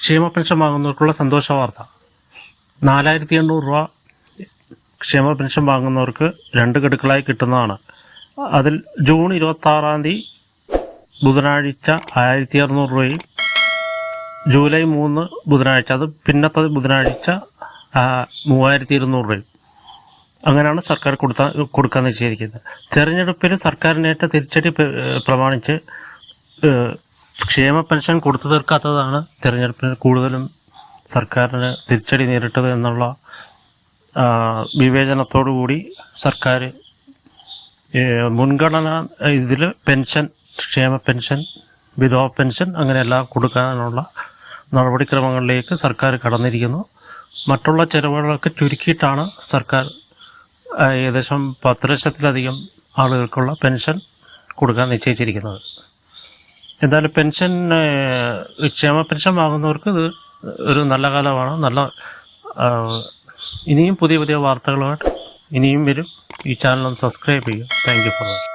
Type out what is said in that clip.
ക്ഷേമ പെൻഷൻ വാങ്ങുന്നവർക്കുള്ള സന്തോഷ വാർത്ത. നാലായിരത്തി എണ്ണൂറ് രൂപ ക്ഷേമ പെൻഷൻ വാങ്ങുന്നവർക്ക് രണ്ട് ഗഡുക്കളായി കിട്ടുന്നതാണ്. അതിൽ ജൂൺ ഇരുപത്താറാം തീയതി ബുധനാഴ്ച ആയിരത്തി അറുന്നൂറ് രൂപയും ജൂലൈ മൂന്ന് ബുധനാഴ്ച അത് പിന്നത്തത് ബുധനാഴ്ച മൂവായിരത്തി ഇരുന്നൂറ് രൂപയും. അങ്ങനെയാണ് സർക്കാർ കൊടുത്ത കൊടുക്കാൻ നിശ്ചയിക്കുന്നത്. തെരഞ്ഞെടുപ്പിൽ സർക്കാരിനേറ്റ തിരിച്ചടി പ്രമാണിച്ച് ക്ഷേമ പെൻഷൻ കൊടുത്തു തീർക്കാത്തതാണ് തിരഞ്ഞെടുപ്പിന് കൂടുതലും സർക്കാരിന് തിരിച്ചടി നേരിട്ടത് എന്നുള്ള വിവേചനത്തോടു കൂടി സർക്കാർ മുൻഗണന ഇതിൽ പെൻഷൻ ക്ഷേമ പെൻഷൻ വിധവ പെൻഷൻ അങ്ങനെയെല്ലാം കൊടുക്കാനുള്ള നടപടിക്രമങ്ങളിലേക്ക് സർക്കാർ കടന്നിരിക്കുന്നു. മറ്റുള്ള ചെലവുകളൊക്കെ ചുരുക്കിയിട്ടാണ് സർക്കാർ ഏകദേശം പത്ത് ലക്ഷത്തിലധികം ആളുകൾക്കുള്ള പെൻഷൻ കൊടുക്കാൻ നിശ്ചയിച്ചിരിക്കുന്നത്. എന്തായാലും പെൻഷൻ ക്ഷേമ പെൻഷൻ വാങ്ങുന്നവർക്ക് ഇത് ഒരു നല്ല കാലമാണ്. നല്ല ഇനിയും പുതിയ പുതിയ വാർത്തകളുമായിട്ട് ഇനിയും വരും. ഈ ചാനൽ ഒന്ന് സബ്സ്ക്രൈബ് ചെയ്യും താങ്ക് യു ഫോർ വാച്ചിങ്